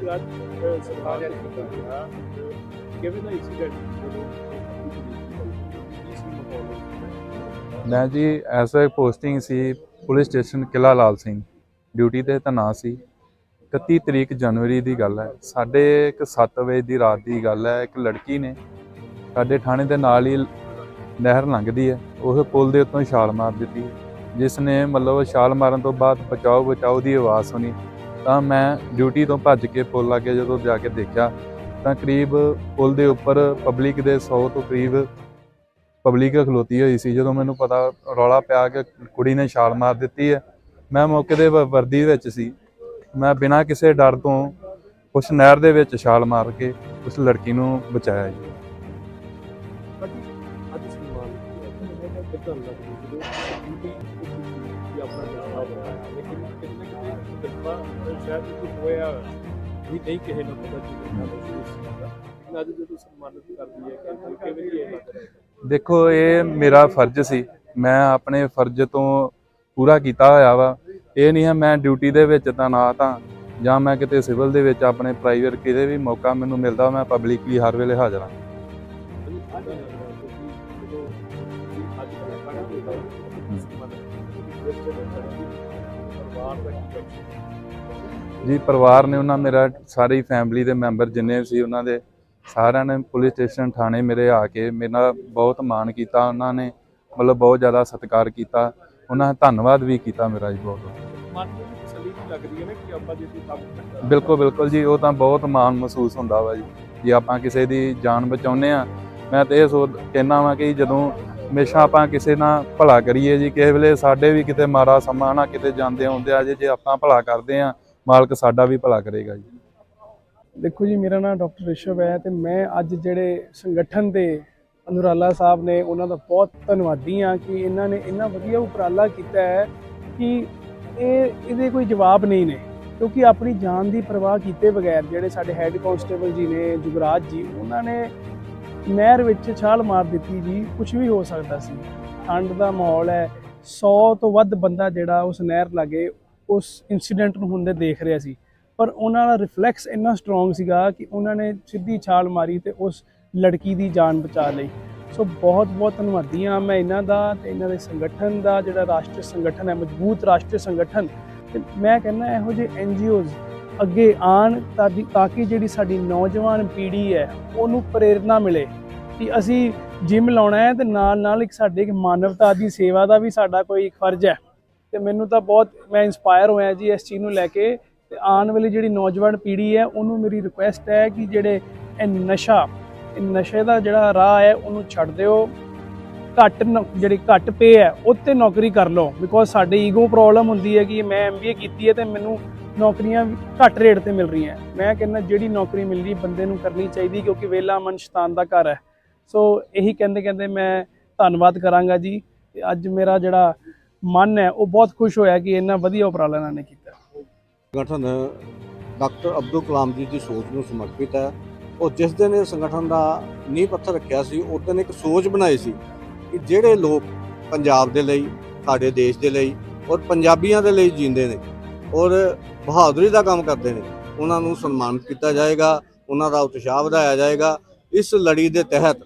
ਕਿ ਅੱਜ ਅਹ, ਸਰਕਾਰ ਨੇ ਕਿਵੇਂ ਦਾ ਇੰਸੀਡੈਂਟ ਮੈਂ ਜੀ ਐਸਾ ਏ ਪੋਸਟਿੰਗ ਸੀ police station Qila Lal Singh. Duty ਤੇ ਤੈਨਾਤ ਸੀ। 31 ਤਰੀਕ ਜਨਵਰੀ ਦੀ ਗੱਲ ਹੈ। ਸਾਡੇ ਇੱਕ 7 ਵਜੇ ਦੀ ਰਾਤ ਦੀ ਗੱਲ ਹੈ। ਇੱਕ ਲੜਕੀ ਨੇ ਸਾਡੇ ਥਾਣੇ ਦੇ ਨਾਲ ਹੀ ਨਹਿਰ ਲੰਘਦੀ ਹੈ। ਉਸ ਪੁਲ ਦੇ ਉੱਤੋਂ ਛਾਲ ਮਾਰ ਦਿੱਤੀ। ਜਿਸ ਨੇ ਮਤਲਬ ਛਾਲ ਮਾਰਨ ਤੋਂ ਬਾਅਦ ਬਚਾਓ ਬਚਾਓ ਦੀ ਆਵਾਜ਼ ਸੁਣੀ। ਤਾਂ ਮੈਂ ਡਿਊਟੀ ਤੋਂ ਭੱਜ ਕੇ ਪੁਲ ਲਾਗੇ ਜਦੋਂ ਜਾ ਕੇ ਦੇਖਿਆ, ਤਾਂ ਕਰੀਬ ਪੁਲ ਦੇ ਉੱਪਰ ਪਬਲਿਕ ਦੇ 100 ਤੋਂ ਕਰੀਬ ਪਬਲਿਕ ਖਲੋਤੀ ਹੋਈ ਸੀ। ਜਦੋਂ ਮੈਨੂੰ ਪਤਾ ਰੌਲਾ ਪਿਆ ਕਿ ਕੁੜੀ ਨੇ ਛਾਲ ਮਾਰ ਦਿੱਤੀ ਹੈ, ਮੈਂ ਮੌਕੇ ਦੇ ਵਰਦੀ ਵਿੱਚ ਸੀ। ਮੈਂ ਬਿਨਾਂ ਕਿਸੇ ਡਰ ਤੋਂ ਉਸ ਨਹਿਰ ਦੇ ਵਿੱਚ ਛਾਲ ਮਾਰ ਕੇ ਉਸ ਲੜਕੀ ਨੂੰ ਬਚਾਇਆ ਜੀ। ਆਪਣਾ ਜਵਾਬ ਬਣਾਇਆ ਲੇਕਿਨ ਕਿੰਨੇ ਕਿਤੇ ਸ਼ਾਇਦ ਕੁਝ ਹੋਇਆ ਵੀ ਨਹੀਂ ਕਿਸੇ ਨੂੰ ਪਤਾ ਕੀ ਕਰਨਾ ਇਸ ਚੀਜ਼ ਦਾ ਲੇਕਿਨ ਅੱਜ ਜਦੋਂ ਸਨਮਾਨਿਤ ਕਰਦੀ ਹੈ ਕਿ ਕਿਵੇਂ ਇਹ ਲੱਗ ਰਿਹਾ ਦੇਖੋ ਇਹ ਮੇਰਾ ਫਰਜ਼ ਸੀ। ਮੈਂ ਆਪਣੇ ਫਰਜ਼ ਤੋਂ ਪੂਰਾ ਕੀਤਾ ਹੋਇਆ ਵਾ। ਇਹ ਨਹੀਂ ਹੈ ਮੈਂ ਡਿਊਟੀ ਦੇ ਵਿੱਚ ਤੈਨਾਤ ਹਾਂ ਜਾਂ ਮੈਂ ਕਿਤੇ ਸਿਵਲ ਦੇ ਵਿੱਚ ਆਪਣੇ ਪ੍ਰਾਈਵੇਟ ਕਿਤੇ ਵੀ ਮੌਕਾ ਮੈਨੂੰ ਮਿਲਦਾ ਮੈਂ ਪਬਲਿਕਲੀ ਹਰ ਵੇਲੇ ਹਾਜ਼ਰ ਹਾਂ। ਪਰਿਵਾਰ ਦਾ ਕੀ ਜੀ, ਪਰਿਵਾਰ ਨੇ ਉਹਨਾਂ ਮੇਰਾ ਸਾਰੀ ਫੈਮਿਲੀ ਦੇ ਮੈਂਬਰ ਜਿੰਨੇ ਸੀ, ਉਹਨਾਂ ਦੇ ਸਾਰਿਆਂ ਨੇ ਪੁਲਿਸ ਸਟੇਸ਼ਨ ਥਾਣੇ ਮੇਰੇ ਆ ਕੇ ਮੇਰਾ ਬਹੁਤ ਮਾਣ ਕੀਤਾ, ਉਹਨਾਂ ਨੇ ਮਤਲਬ ਬਹੁਤ ਜ਼ਿਆਦਾ ਸਤਿਕਾਰ ਕੀਤਾ, ਉਹਨਾਂ ਨੇ ਧੰਨਵਾਦ ਵੀ ਕੀਤਾ ਮੇਰਾ ਜੀ ਬਹੁਤ। ਬਿਲਕੁਲ ਬਿਲਕੁਲ ਜੀ, ਉਹ ਤਾਂ ਬਹੁਤ ਮਾਣ ਮਹਿਸੂਸ ਹੁੰਦਾ ਵਾ ਜੀ ਜੇ ਆਪਾਂ ਕਿਸੇ ਦੀ ਜਾਨ ਬਚਾਉਂਦੇ ਆ ਮੈਂ ਤਾਂ ਇਹ ਸੋਚ ਕਹਿਣਾ ਵਾਂ ਕਿ ਜਦੋਂ ਹਮੇਸ਼ਾ ਆਪਾਂ ਕਿਸੇ ਨਾਲ ਭਲਾ ਕਰੀਏ ਜੀ, ਕਿਸੇ ਵੇਲੇ ਸਾਡੇ ਵੀ ਕਿਤੇ ਮਾਰਾ ਸਮਾਂ ਨਾ ਕਿਤੇ ਜਾਂਦੇ ਆਉਂਦੇ ਆ, ਜੇ ਜੇ ਆਪਾਂ ਭਲਾ ਕਰਦੇ ਆ ਮਾਲਕ ਸਾਡਾ ਵੀ ਭਲਾ ਕਰੇਗਾ ਜੀ। ਦੇਖੋ ਜੀ, ਮੇਰਾ ਨਾਮ ਡਾਕਟਰ ਰਿਸ਼ਵ ਹੈ ਤੇ ਮੈਂ ਅੱਜ ਜਿਹੜੇ ਸੰਗਠਨ ਦੇ ਅਨੁਰਾਲਾ ਸਾਹਿਬ ਨੇ ਉਹਨਾਂ ਦਾ ਬਹੁਤ ਧੰਨਵਾਦੀ ਹਾਂ ਕਿ ਇਹਨਾਂ ਨੇ ਇੰਨਾ ਵਧੀਆ ਉਪਰਾਲਾ ਕੀਤਾ ਹੈ ਕਿ ਇਹ, ਇਹਦੇ ਕੋਈ ਜਵਾਬ ਨਹੀਂ ਨੇ। ਕਿਉਂਕਿ ਆਪਣੀ ਜਾਨ ਦੀ ਪਰਵਾਹ ਕੀਤੇ ਬਗੈਰ ਜਿਹੜੇ ਸਾਡੇ ਹੈੱਡ ਕਾਂਸਟੇਬਲ ਜੀ ਨੇ, ਜੁਗਰਾਜ ਜੀ, ਉਹਨਾਂ ਨੇ ਨਹਿਰ ਵਿੱਚ ਛਾਲ ਮਾਰ ਦਿੱਤੀ ਜੀ ਕੁਝ ਵੀ ਹੋ ਸਕਦਾ ਸੀ। ਠੰਡ ਦਾ ਮਾਹੌਲ ਹੈ 100 ਤੋਂ ਵੱਧ ਬੰਦਾ ਜਿਹੜਾ ਉਸ ਨਹਿਰ ਲਾਗੇ ਉਸ ਇਨਸੀਡੈਂਟ ਨੂੰ ਹੁੰਦੇ ਦੇਖ ਰਿਹਾ ਸੀ। ਪਰ ਉਹਨਾਂ ਦਾ ਰਿਫਲੈਕਸ ਇੰਨਾ ਸਟਰੋਂਗ ਸੀਗਾ ਕਿ ਉਹਨਾਂ ਨੇ ਸਿੱਧੀ ਛਾਲ ਮਾਰੀ ਤੇ ਉਸ ਲੜਕੀ ਦੀ ਜਾਨ ਬਚਾ ਲਈ। ਸੋ ਬਹੁਤ ਬਹੁਤ ਧੰਨਵਾਦੀ ਹਾਂ ਮੈਂ ਇਹਨਾਂ ਦਾ ਤੇ ਇਹਨਾਂ ਦੇ ਸੰਗਠਨ ਦਾ, ਜਿਹੜਾ ਰਾਸ਼ਟਰੀ ਸੰਗਠਨ ਹੈ, ਮਜ਼ਬੂਤ ਰਾਸ਼ਟਰੀ ਸੰਗਠਨ। ਤੇ ਮੈਂ ਕਹਿੰਦਾ ਇਹੋ ਜਿਹੇ ਐਨਜੀਓਜ਼ ਅੱਗੇ ਆਣ ਤਾਂ ਕਿ- ਤਾਂ ਕਿ ਜਿਹੜੀ ਸਾਡੀ ਨੌਜਵਾਨ ਪੀੜ੍ਹੀ ਹੈ, ਉਹਨੂੰ ਪ੍ਰੇਰਣਾ ਮਿਲੇ ਕਿ ਅਸੀਂ ਜਿਮ ਲਾਉਣਾ ਹੈ ਤੇ ਨਾਲ ਨਾਲ ਇੱਕ ਸਾਡੇ ਇੱਕ ਮਾਨਵਤਾ ਦੀ ਸੇਵਾ ਦਾ ਵੀ ਸਾਡਾ ਕੋਈ ਇੱਕ ਫਰਜ਼ ਹੈ। ਤੇ ਮੈਨੂੰ ਤਾਂ ਬਹੁਤ, ਮੈਂ ਇਨਸਪਾਇਰ ਹੋਇਆ ਜੀ ਇਸ ਚੀਜ਼ ਨੂੰ ਲੈ ਕੇ ਤੇ ਆਉਣ ਵਾਲੀ ਜਿਹੜੀ ਨੌਜਵਾਨ ਪੀੜ੍ਹੀ ਹੈ, ਉਹਨੂੰ ਮੇਰੀ ਰਿਕੁਐਸਟ ਹੈ ਕਿ ਜਿਹੜੇ ਇਹ ਨਸ਼ਾ, ਇਹ ਨਸ਼ੇ ਦਾ ਜਿਹੜਾ ਰਾਹ ਹੈ, ਉਹਨੂੰ ਛੱਡ ਦਿਓ। ਘੱਟ ਨੌ- ਜਿਹੜੀ ਘੱਟ ਪੇ ਹੈ ਉੱਤੇ ਨੌਕਰੀ ਕਰ ਲਓ। ਬਿਕੋਜ਼ ਸਾਡੇ ਈਗੋ ਪ੍ਰੋਬਲਮ ਹੁੰਦੀ ਹੈ ਕਿ ਮੈਂ ਐਮਬੀਏ ਕੀਤੀ ਹੈ ਤੇ ਮੈਨੂੰ ਨੌਕਰੀਆਂ ਘੱਟ ਰੇਟ ਤੇ ਮਿਲ ਰਹੀਆਂ। ਮੈਂ ਕਹਿੰਦਾ ਜਿਹੜੀ ਨੌਕਰੀ ਮਿਲ ਰਹੀ ਬੰਦੇ ਨੂੰ ਕਰਨੀ ਚਾਹੀਦੀ ਕਿਉਂਕਿ ਵੇਲਾ ਮਨ ਸ਼ੈਤਾਨ ਦਾ ਘਰ ਹੈ। ਸੋ ਇਹੀ ਕਹਿੰਦੇ ਕਹਿੰਦੇ ਮੈਂ ਧੰਨਵਾਦ ਕਰਾਂਗਾ ਜੀ। ਤੇ ਅੱਜ ਮੇਰਾ ਜਿਹੜਾ ਮਨ ਹੈ, ਉਹ ਬਹੁਤ ਖੁਸ਼ ਹੋਇਆ ਕਿ ਇੰਨਾ ਵਧੀਆ ਉਪਰਾਲਾ ਇਹਨਾਂ ਨੇ ਕੀਤਾ। ਸੰਗਠਨ, ਡਾਕਟਰ ਅਬਦੁਲ ਕਲਾਮ ਜੀ ਦੀ ਸੋਚ ਨੂੰ ਸਮਰਪਿਤ ਹੈ। ਉਹ ਜਿਸ ਦਿਨ ਇਹ ਸੰਗਠਨ ਦਾ ਨੀਂਹ ਪੱਥਰ ਰੱਖਿਆ ਸੀ, ਉਸ ਦਿਨ ਇੱਕ ਸੋਚ ਬਣਾਈ ਸੀ ਕਿ ਜਿਹੜੇ ਲੋਕ ਪੰਜਾਬ ਦੇ ਲਈ, ਸਾਡੇ ਦੇਸ਼ ਦੇ ਲਈ ਔਰ ਪੰਜਾਬੀਆਂ ਦੇ ਲਈ ਜੀਂਦੇ ਨੇ ਔਰ ਬਹਾਦਰੀ ਦਾ ਕੰਮ ਕਰਦੇ ਨੇ, ਉਹਨਾਂ ਨੂੰ ਸਨਮਾਨਿਤ ਕੀਤਾ ਜਾਏਗਾ, ਉਹਨਾਂ ਦਾ ਉਤਸ਼ਾਹ ਵਧਾਇਆ ਜਾਏਗਾ। ਇਸ ਲੜੀ ਦੇ ਤਹਿਤ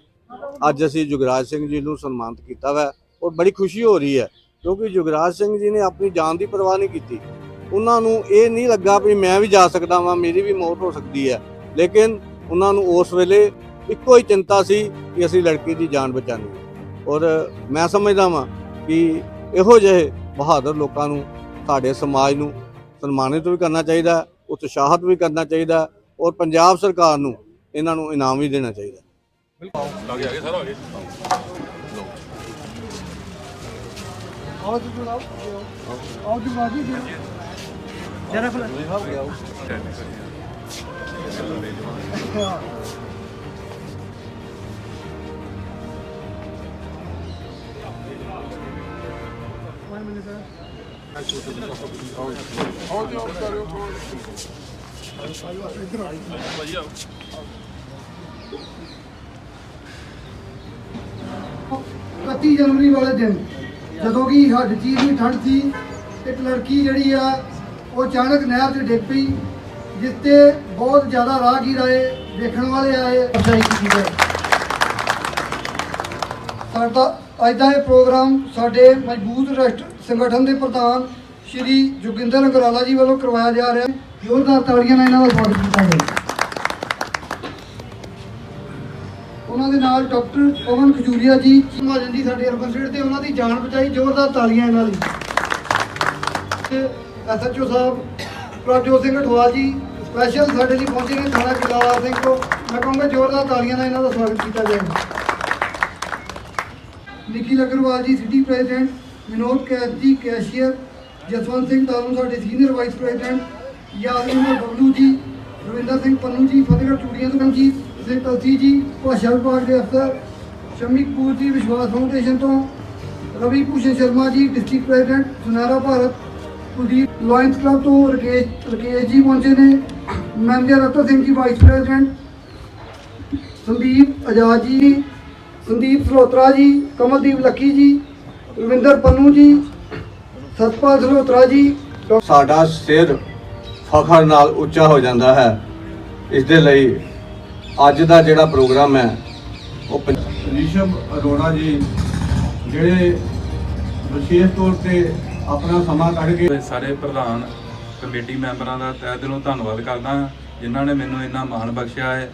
ਅੱਜ ਅਸੀਂ ਜੁਗਰਾਜ ਸਿੰਘ ਜੀ ਨੂੰ ਸਨਮਾਨਿਤ ਕੀਤਾ ਵਾ ਔਰ ਬੜੀ ਖੁਸ਼ੀ ਹੋ ਰਹੀ ਹੈ ਕਿਉਂਕਿ ਜੁਗਰਾਜ ਸਿੰਘ ਜੀ ਨੇ ਆਪਣੀ ਜਾਨ ਦੀ ਪਰਵਾਹ ਨਹੀਂ ਕੀਤੀ। ਉਹਨਾਂ ਨੂੰ ਇਹ ਨਹੀਂ ਲੱਗਾ ਵੀ ਮੈਂ ਵੀ ਜਾ ਸਕਦਾ ਵਾਂ ਮੇਰੀ ਵੀ ਮੌਤ ਹੋ ਸਕਦੀ ਹੈ। ਲੇਕਿਨ ਉਹਨਾਂ ਨੂੰ ਉਸ ਵੇਲੇ ਇੱਕੋ ਹੀ ਚਿੰਤਾ ਸੀ ਕਿ ਅਸੀਂ ਲੜਕੀ ਦੀ ਜਾਨ ਬਚਾਣੀ ਔਰ ਮੈਂ ਸਮਝਦਾ ਵਾਂ ਕਿ ਇਹੋ ਜਿਹੇ ਬਹਾਦਰ ਲੋਕਾਂ ਨੂੰ ਸਾਡੇ ਸਮਾਜ ਨੂੰ ਸਨਮਾਨਿਤ ਵੀ ਕਰਨਾ ਚਾਹੀਦਾ ਹੈ, ਉਤਸ਼ਾਹਿਤ ਵੀ ਕਰਨਾ ਚਾਹੀਦਾ ਔਰ ਪੰਜਾਬ ਸਰਕਾਰ ਨੂੰ ਇਹਨਾਂ ਨੂੰ ਇਨਾਮ ਵੀ ਦੇਣਾ ਚਾਹੀਦਾ। ਹੈ। ਇਕੱਤੀ ਜਨਵਰੀ ਵਾਲੇ ਦਿਨ। ਜਦੋਂ ਕਿ ਹੱਡ ਚੀਜ਼ ਦੀ ਠੰਡ ਸੀ, ਇੱਕ ਲੜਕੀ ਜਿਹੜੀ ਆ, ਉਹ ਅਚਾਨਕ ਨਹਿਰ 'ਚ ਡਿੱਗ ਪਈ, ਜਿਸ ਤੇ ਬਹੁਤ ਜ਼ਿਆਦਾ ਰਾਹਗੀਰ ਆਏ, ਦੇਖਣ ਵਾਲੇ ਆਏ ਅਫਜ਼ਾਈ ਕੀਤੀ ਗਈ ਸਾਡਾ ਅੱਜ ਦਾ ਇਹ ਪ੍ਰੋਗਰਾਮ ਸਾਡੇ ਮਜ਼ਬੂਤ ਰਾਸ਼ਟਰ ਸੰਗਠਨ ਦੇ ਪ੍ਰਧਾਨ ਸ਼੍ਰੀ ਜੋਗਿੰਦਰ ਅੰਗਰਾਲਾ ਜੀ ਵੱਲੋਂ ਕਰਵਾਇਆ ਜਾ ਰਿਹਾ ਹੈ। ਜ਼ੋਰਦਾਰ ਤਾੜੀਆਂ ਨਾਲ ਇਹਨਾਂ ਦਾ ਸਵਾਗਤ ਕੀਤਾ ਜਾਵੇ ਨਾਲ ਡਾਕਟਰ ਪਵਨ ਖਜੂਰੀਆ ਜੀ ਮਹਾਜਨ ਜੀ ਸਾਡੇ ਅਰਬਨ ਸਟੇਟ ਤੇ ਉਹਨਾਂ ਦੀ ਜਾਨ ਬਚਾਈ, ਜ਼ੋਰਦਾਰ ਤਾਲੀਆਂ ਇਹਨਾਂ ਲਈ ਐਸਐਚਓ ਸਾਹਿਬ, ਪ੍ਰਭਜੋਤ ਸਿੰਘ ਅਠਵਾਲ ਜੀ ਸਪੈਸ਼ਲ ਸਾਡੇ ਲਈ ਪਹੁੰਚੇ ਨੇ ਥਾਣਾ ਕਿਲਾਵਾ ਸਿੰਘ ਕੋ ਮੈਂ ਕਹੂੰਗਾ ਜ਼ੋਰਦਾਰ ਤਾਲੀਆਂ ਨਾਲ ਇਹਨਾਂ ਦਾ ਸਵਾਗਤ ਕੀਤਾ ਜਾਏਗਾ ਨਿੱਕੀ ਅਗਰਵਾਲ ਜੀ ਸਿਟੀ ਪ੍ਰੈਜ਼ੀਡੈਂਟ ਵਿਨੋਦ ਕੈਦ ਜੀ ਕੈਸ਼ੀਅਰ ਜਸਵੰਤ ਸਿੰਘ ਤਾਲੂ ਸਾਡੇ senior vice president Yadvinder Babloo ji, Ravinder Singh Pannu ਜੀ, ਫਤਿਹਗੜ੍ਹ ਚੂੜੀਆਂ ਤੋਂ ਰਣਜੀਤ ਸਿੰਘ ਕਲਸੀ ਜੀ ਭਾਸ਼ਾ ਵਿਭਾਗ ਦੇ ਅਫਸਰ, ਸ਼ਮੀ ਕਪੂਰ ਜੀ ਵਿਸ਼ਵਾਸ ਫਾਊਂਡੇਸ਼ਨ ਤੋਂ, Ravi Bhushan Sharma ji district president Sunehra Bharat, Kuldeep Lions club ਤੋਂ ਰਕੇਸ਼ ਰਕੇਸ਼ ਜੀ ਪਹੁੰਚੇ ਨੇ ਮੈਨੇਜਰ ਰਤਨ ਸਿੰਘ ਜੀ ਵਾਈਸ ਪ੍ਰੈਜ਼ੀਡੈਂਟ ਸੰਦੀਪ ਆਜ਼ਾਦ ਜੀ, ਸੰਦੀਪ ਸਲੋਤਰਾ ਜੀ, ਕਮਲਦੀਪ ਲੱਕੀ ਜੀ, ਰਵਿੰਦਰ ਪੰਨੂ ਜੀ, ਸਤਪਾਲ ਸਲੋਤਰਾ ਜੀ ਸਾਡਾ ਸਿਰ ਫਖਰ ਨਾਲ ਉੱਚਾ ਹੋ ਜਾਂਦਾ ਹੈ। ਇਸ ਦੇ ਲਈ ਅੱਜ ਦਾ ਜਿਹੜਾ ਪ੍ਰੋਗਰਾਮ ਹੈ ਉਹ ਰਿਸ਼ਭ ਅਰੋੜਾ ਜੀ ਜਿਹੜੇ ਵਿਸ਼ੇਸ਼ ਤੌਰ ਤੇ ਆਪਣਾ ਸਮਾਂ ਕੱਢ ਕੇ ਸਾਰੇ ਪ੍ਰਧਾਨ ਕਮੇਟੀ ਮੈਂਬਰਾਂ ਦਾ ਤਹਿ ਦਿਲੋਂ ਧੰਨਵਾਦ ਕਰਦਾ ਹਾਂ ਜਿਨ੍ਹਾਂ ਨੇ ਮੈਨੂੰ ਇੰਨਾ ਮਾਣ ਬਖਸ਼ਿਆ ਹੈ।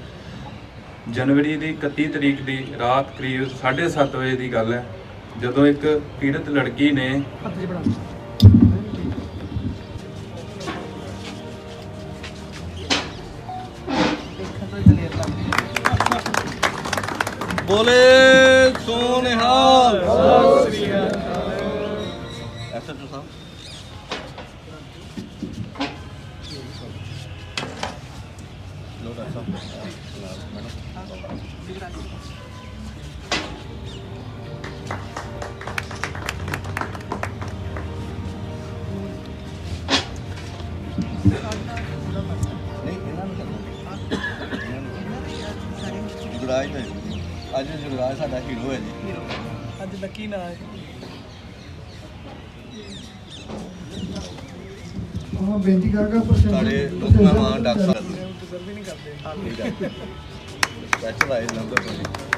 ਜਨਵਰੀ ਦੀ 31 ਤਰੀਕ ਦੀ ਰਾਤ ਕਰੀਬ 7:30 ਵਜੇ ਦੀ ਗੱਲ ਹੈ ਜਦੋਂ ਇੱਕ ਪੀੜਤ ਲੜਕੀ ਨੇ ਬੋਲੇ ਸੋਨਿਹਾਲ ਐਸਐਚਓ ਸਾਹਿਬ। ਲੋ ਸਾਹਿਬ। ਮੈਡਮ ਜੁਗਰਾਜ ਸਾਡਾ ਹੀਰੋ ਹੈ ਜੀ। ਅੱਜ ਲੱਕੀ ਨਾ ਆਏ ਉਹ ਬੇਨਤੀ ਕਰਗਾ ਪਰ ਸਾਡੇ ਹੁਕਮਨਾਮਾ ਡਾਕਟਰ ਡਿਜ਼ਰਵ ਹੀ ਨਹੀਂ ਕਰਦੇ। ਠੀਕ ਹੈ। ਸਪੈਸ਼ਲ ਆਏ ਨੰਬਰ ਤੋਂ